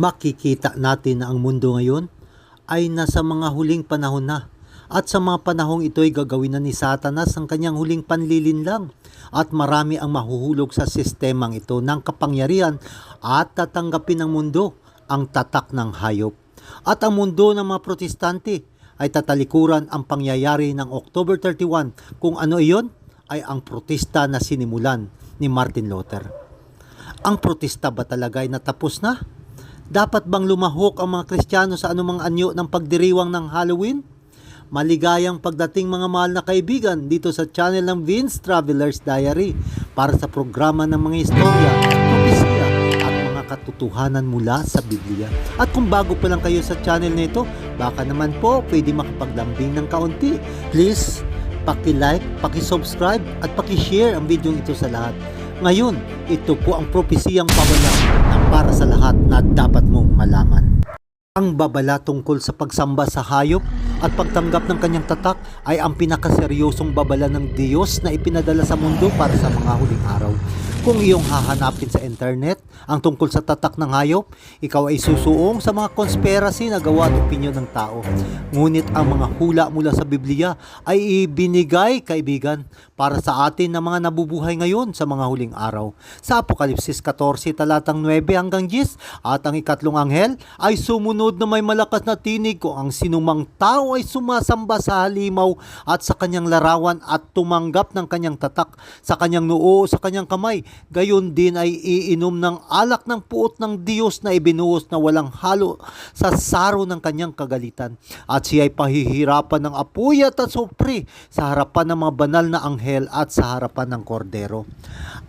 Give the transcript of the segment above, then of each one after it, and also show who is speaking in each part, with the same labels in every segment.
Speaker 1: makikita natin na ang mundo ngayon ay nasa mga huling panahon na. At sa mga panahong ito ay gagawin na ni Satanas ang kanyang huling panlilinlang. At marami ang mahuhulog sa sistemang ito ng kapangyarihan at tatanggapin ng mundo ang tatak ng hayop. At ang mundo ng mga protestante ay tatalikuran ang pangyayari ng October 31 kung ano iyon ay ang protesta na sinimulan ni Martin Luther. Ang protesta ba talaga ay natapos na? Dapat bang lumahok ang mga Kristiyano sa anumang anyo ng pagdiriwang ng Halloween? Maligayang pagdating mga mahal na kaibigan dito sa channel ng Vince Traveler's Diary para sa programa ng mga istorya, propesya at mga katotohanan mula sa Biblia. At kung bago pa lang kayo sa channel nito, baka naman po pwede makapaglambing ng kaunti. Please, paki-like, paki-subscribe at paki-share ang video ito sa lahat. Ngayon, ito po ang propesiyang pabala na para sa lahat na dapat mong malaman. Ang babala tungkol sa pagsamba sa hayop at pagtanggap ng kanyang tatak ay ang pinakaseryosong babala ng Diyos na ipinadala sa mundo para sa mga huling araw. Kung iyong hahanapin sa internet ang tungkol sa tatak ng hayop, ikaw ay susuong sa mga conspiracy na gawa at opinyon ng tao. Ngunit ang mga hula mula sa Biblia ay ibinigay, kaibigan, para sa atin na mga nabubuhay ngayon sa mga huling araw. Sa Apokalipsis 14 talatang 9 hanggang 10 at ang ikatlong anghel ay sumunod na may malakas na tinig kung ang sinumang tao ay sumasamba sa halimaw at sa kanyang larawan at tumanggap ng kanyang tatak sa kanyang noo o sa kanyang kamay. Gayon din ay iinom ng alak ng puot ng Diyos na ibinuhos na walang halo sa saro ng kanyang kagalitan. At siya ay pahihirapan ng apoy at asupre sa harapan ng mga banal na anghel at sa harapan ng kordero.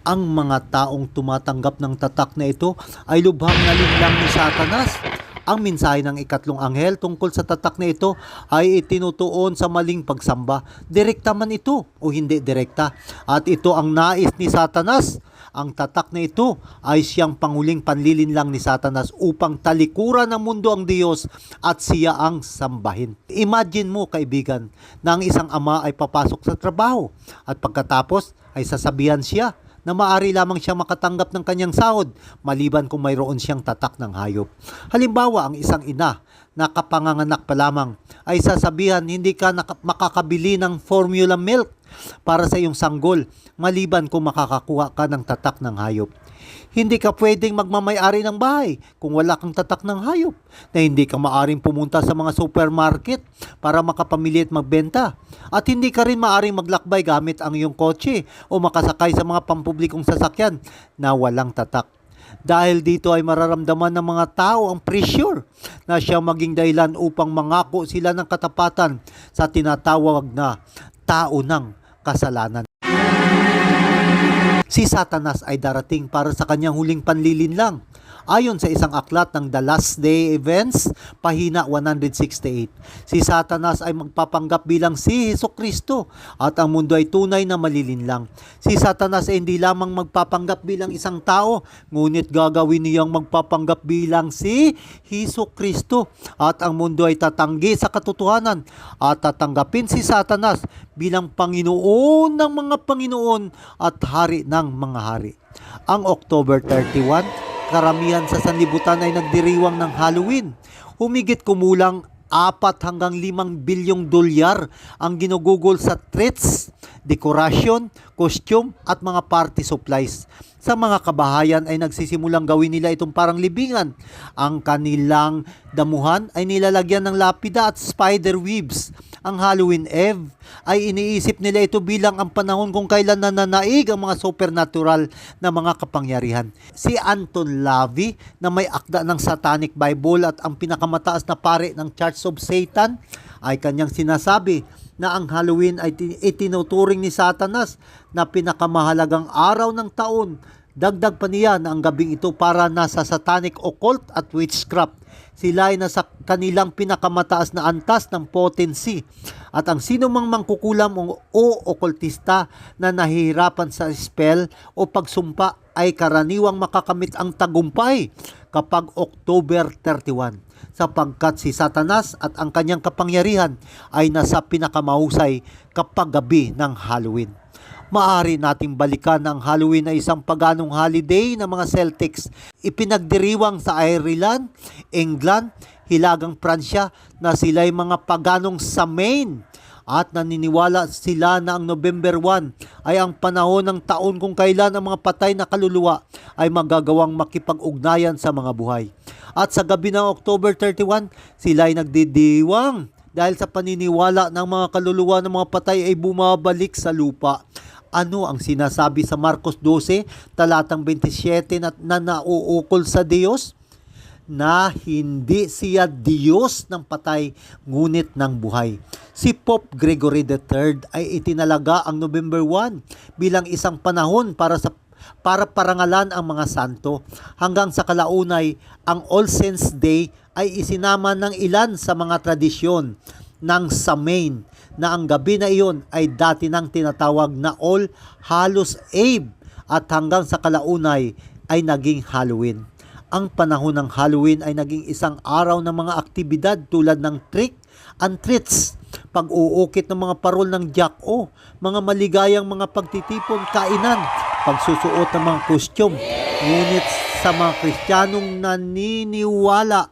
Speaker 1: Ang mga taong tumatanggap ng tatak na ito ay lubhang nalinlang ni Satanas. Ang mensahe ng ikatlong anghel tungkol sa tatak na ito ay itinutuon sa maling pagsamba. Direkta man ito o hindi direkta. At ito ang nais ni Satanas. Ang tatak na ito ay siyang panguling panlilinlang ni Satanas upang talikuran ng mundo ang Diyos at siya ang sambahin. Imagine mo kaibigan na ang isang ama ay papasok sa trabaho at pagkatapos ay sasabihan siya na maari lamang siya makatanggap ng kanyang sahod maliban kung mayroon siyang tatak ng hayop. Halimbawa, ang isang ina na kapanganganak pa lamang ay sasabihan hindi ka makakabili ng formula milk para sa iyong sanggol maliban kung makakakuha ka ng tatak ng hayop. Hindi ka pwedeng magmamayari ng bahay kung wala kang tatak ng hayop. Na hindi ka maaring pumunta sa mga supermarket para makapamili at magbenta. At hindi ka rin maaring maglakbay gamit ang iyong kotse o makasakay sa mga pampublikong sasakyan na walang tatak. Dahil dito ay mararamdaman ng mga tao ang pressure na siya maging dahilan upang mangako sila ng katapatan sa tinatawag na tao ng kasalanan. Si Satanas ay darating para sa kanyang huling panlilinlang. Ayon sa isang aklat ng The Last Day Events, pahina 168, si Satanas ay magpapanggap bilang si Heso Kristo at ang mundo ay tunay na malilinlang. Si Satanas ay hindi lamang magpapanggap bilang isang tao, ngunit gagawin niyang magpapanggap bilang si Heso Kristo at ang mundo ay tatanggi sa katotohanan at tatanggapin si Satanas bilang Panginoon ng mga Panginoon at Hari ng mga Hari. Ang October 31, karamihan sa sanlibutan ay nagdiriwang ng Halloween. Humigit kumulang 4 hanggang 5 bilyong dolyar ang ginugugol sa treats, dekorasyon, costume at mga party supplies. Sa mga kabahayan ay nagsisimulang gawin nila itong parang libingan. Ang kanilang damuhan ay nilalagyan ng lapida at spider webs. Ang Halloween Eve ay iniisip nila ito bilang ang panahon kung kailan nananaig ang mga supernatural na mga kapangyarihan. Si Anton Lavey na may akda ng Satanic Bible at ang pinakamataas na pare ng Church of Satan ay kanyang sinasabi na ang Halloween ay tin- itinuturing ni Satanas na pinakamahalagang araw ng taon. Dagdag pa niya na ang gabing ito para nasa satanic occult at witchcraft. Sila ay nasa kanilang pinakamataas na antas ng potency. At ang sino mang mangkukulam o, o okultista na nahihirapan sa spell o pagsumpa ay karaniwang makakamit ang tagumpay kapag October 31 sapagkat si Satanas at ang kanyang kapangyarihan ay nasa pinakamahusay kapag gabi ng Halloween. Maari nating balikan ang Halloween na isang paganong holiday ng mga Celtics. Ipinagdiriwang sa Ireland, England, Hilagang Pransya na sila'y mga paganong sa Maine at naniniwala sila na ang November 1 ay ang panahon ng taon kung kailan ang mga patay na kaluluwa ay magagawang makipag-ugnayan sa mga buhay. At sa gabi ng October 31, sila ay nagdidiwang dahil sa paniniwala ng mga kaluluwa ng mga patay ay bumabalik sa lupa. Ano ang sinasabi sa Marcos 12, talatang 27 na, na nauukol sa Diyos? na hindi siya Diyos ng patay ngunit ng buhay. Si Pope Gregory III ay itinalaga ang November 1 bilang isang panahon para sa para parangalan ang mga santo. Hanggang sa kalaunay, ang All Saints Day ay isinama ng ilan sa mga tradisyon ng Samain na ang gabi na iyon ay dati nang tinatawag na All Hallows Eve at hanggang sa kalaunay ay naging Halloween ang panahon ng Halloween ay naging isang araw ng mga aktibidad tulad ng trick and treats, pag-uukit ng mga parol ng Jack-O, mga maligayang mga pagtitipon, kainan, pagsusuot ng mga costume. Ngunit sa mga Kristiyanong naniniwala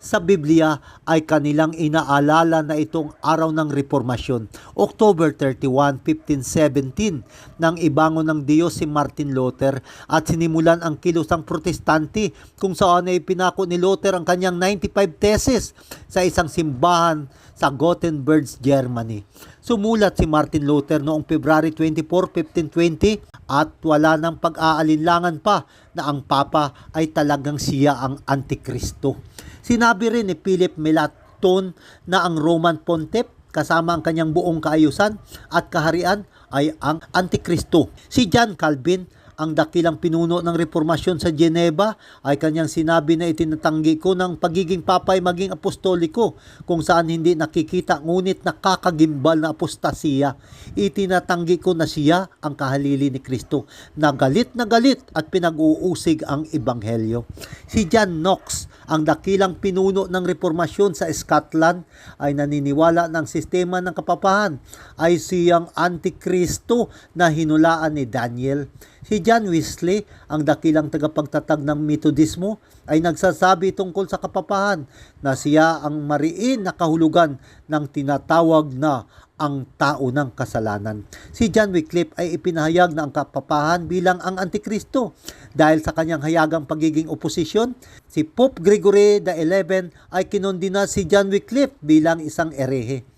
Speaker 1: sa Biblia ay kanilang inaalala na itong araw ng Reformasyon, October 31, 1517, nang ibangon ng Diyos si Martin Luther at sinimulan ang kilusang protestante kung saan ay pinako ni Luther ang kanyang 95 thesis sa isang simbahan sa Gothenburg, Germany. Sumulat si Martin Luther noong February 24, 1520 at wala nang pag-aalinlangan pa na ang Papa ay talagang siya ang Antikristo. Sinabi rin ni Philip Melanchthon na ang Roman Pontiff kasama ang kanyang buong kaayusan at kaharian ay ang Antikristo. Si John Calvin ang dakilang pinuno ng reformasyon sa Geneva ay kanyang sinabi na itinatanggi ko ng pagiging papay maging apostoliko kung saan hindi nakikita ngunit nakakagimbal na apostasiya. Itinatanggi ko na siya ang kahalili ni Kristo na galit na galit at pinag-uusig ang ebanghelyo. Si John Knox ang dakilang pinuno ng reformasyon sa Scotland ay naniniwala ng sistema ng kapapahan ay siyang antikristo na hinulaan ni Daniel. Si John Wesley, ang dakilang tagapagtatag ng Methodismo, ay nagsasabi tungkol sa kapapahan na siya ang mariin na kahulugan ng tinatawag na ang tao ng kasalanan. Si John Wycliffe ay ipinahayag na ang kapapahan bilang ang Antikristo. Dahil sa kanyang hayagang pagiging oposisyon, si Pope Gregory XI ay kinondina si John Wycliffe bilang isang erehe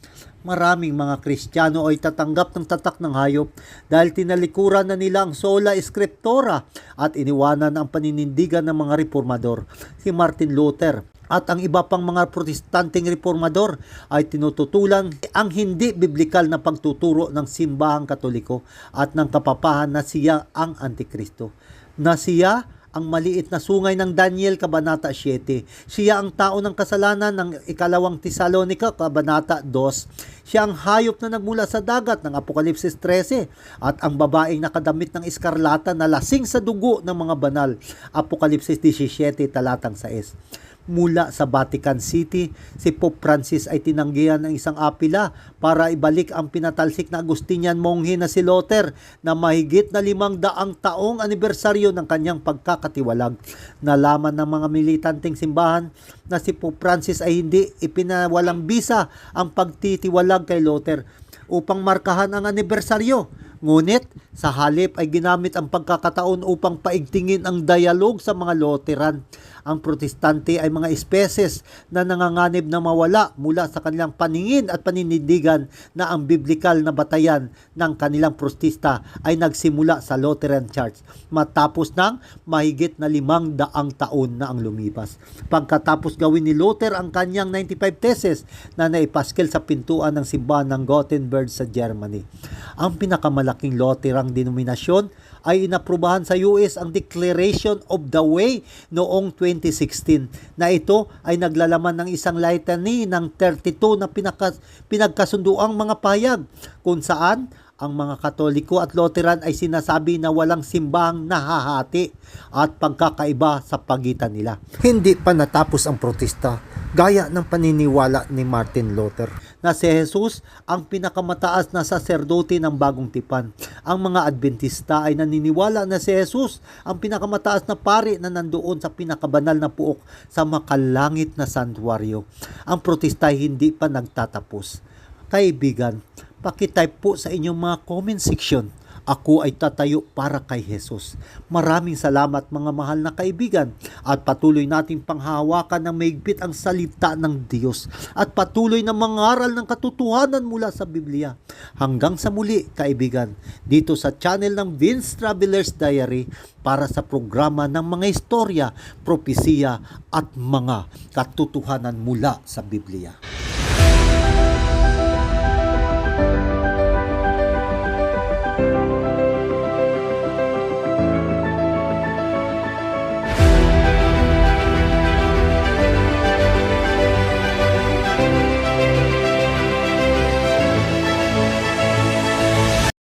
Speaker 1: maraming mga Kristiyano ay tatanggap ng tatak ng hayop dahil tinalikuran na nila ang sola scriptura at iniwanan ang paninindigan ng mga reformador. Si Martin Luther at ang iba pang mga protestanteng reformador ay tinututulan ang hindi biblikal na pagtuturo ng simbahang katoliko at ng kapapahan na siya ang antikristo. Na siya ang maliit na sungay ng Daniel Kabanata 7. Siya ang tao ng kasalanan ng ikalawang Tesalonika Kabanata 2. Siya ang hayop na nagmula sa dagat ng Apokalipsis 13 at ang babaeng nakadamit ng iskarlata na lasing sa dugo ng mga banal. Apokalipsis 17 talatang 6 mula sa Vatican City, si Pope Francis ay tinanggihan ng isang apila para ibalik ang pinatalsik na Agustinian monghe na si Luther na mahigit na limang daang taong anibersaryo ng kanyang pagkakatiwalag. Nalaman ng mga militanteng simbahan na si Pope Francis ay hindi ipinawalang bisa ang pagtitiwalag kay Luther upang markahan ang anibersaryo. Ngunit sa halip ay ginamit ang pagkakataon upang paigtingin ang dialog sa mga Lutheran. Ang protestante ay mga espeses na nanganganib na mawala mula sa kanilang paningin at paninindigan na ang biblikal na batayan ng kanilang protesta ay nagsimula sa Lutheran Church matapos ng mahigit na limang daang taon na ang lumipas. Pagkatapos gawin ni Luther ang kanyang 95 theses na naipaskel sa pintuan ng simbahan ng Gothenburg sa Germany. Ang pinakamalaking Lutherang denominasyon ay inaprubahan sa US ang Declaration of the Way noong 2016 na ito ay naglalaman ng isang litany ng 32 na pinaka, pinagkasunduang mga payag kung saan ang mga Katoliko at Lutheran ay sinasabi na walang simbahang nahahati at pagkakaiba sa pagitan nila. Hindi pa natapos ang protesta gaya ng paniniwala ni Martin Luther na si Jesus ang pinakamataas na saserdote ng bagong tipan. Ang mga Adventista ay naniniwala na si Jesus ang pinakamataas na pari na nandoon sa pinakabanal na puok sa makalangit na santuaryo. Ang protesta ay hindi pa nagtatapos. Kaibigan, pakitype po sa inyong mga comment section. Ako ay tatayo para kay Jesus. Maraming salamat mga mahal na kaibigan at patuloy nating panghahawakan ng maigpit ang salita ng Diyos at patuloy na mangaral ng katotohanan mula sa Biblia. Hanggang sa muli kaibigan, dito sa channel ng Vince Traveler's Diary para sa programa ng mga istorya, propesiya at mga katotohanan mula sa Biblia.